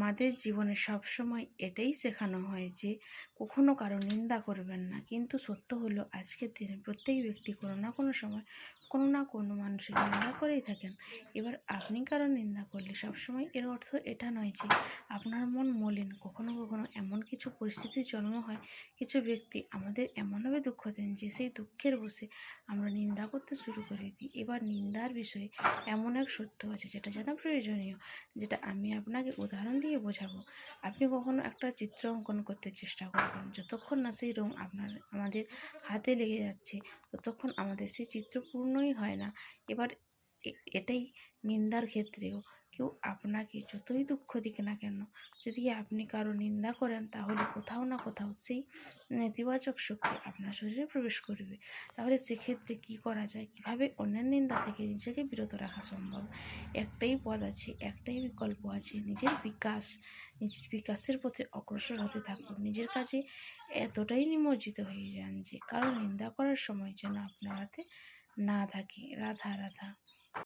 আমাদের জীবনে সবসময় এটাই শেখানো হয় যে কখনও কারও নিন্দা করবেন না। কিন্তু সত্য হলো, আজকের দিনে প্রত্যেক ব্যক্তি কোনো না কোনো সময় কোনো না কোনো মানুষের নিন্দা করেই থাকেন। এবার আপনি কারও নিন্দা করলে সবসময় এর অর্থ এটা নয় যে, আপনার মন মলিন, কখনো কখনো এমন কিছু পরিস্থিতির জন্ম হয়, কিছু ব্যক্তি আমাদের এমনভাবে দুঃখ দেন যে, সেই দুঃখের বসে আমরা নিন্দা করতে শুরু করে দিই। এবার নিন্দার বিষয়ে এমন এক সত্য আছে যেটা জানা প্রয়োজনীয়, যেটা আমি আপনাকে উদাহরণ দিয়ে বোঝাবো। আপনি কখনো একটা চিত্র অঙ্কন করতে চেষ্টা করবেন, যতক্ষণ না সেই রং আপনার, আমাদের হাতে লেগে যাচ্ছে, ততক্ষণ আমাদের সেই চিত্র পূর্ণই হয় না। এবার এটাই নিন্দার ক্ষেত্রেও। কেউ আপনাকে যতই দুঃখ দিক না কেন, যদি আপনি কারও নিন্দা করেন, তাহলে কোথাও না কোথাও সেই নেতিবাচক শক্তি আপনার শরীরে প্রবেশ করবে। তাহলে সেক্ষেত্রে কী করা যায়? কীভাবে অন্যের নিন্দা থেকে নিজেকে বিরত রাখা সম্ভব? একটাই পথ আছে, একটাই বিকল্প আছে, নিজের বিকাশ নিজের বিকাশের পথে অগ্রসর হতে থাকুন। নিজের কাজে এতটাই নিমজ্জিত হয়ে যান যে, কারও নিন্দা করার সময় যেন আপনার হাতে না থাকে রাধা রাধা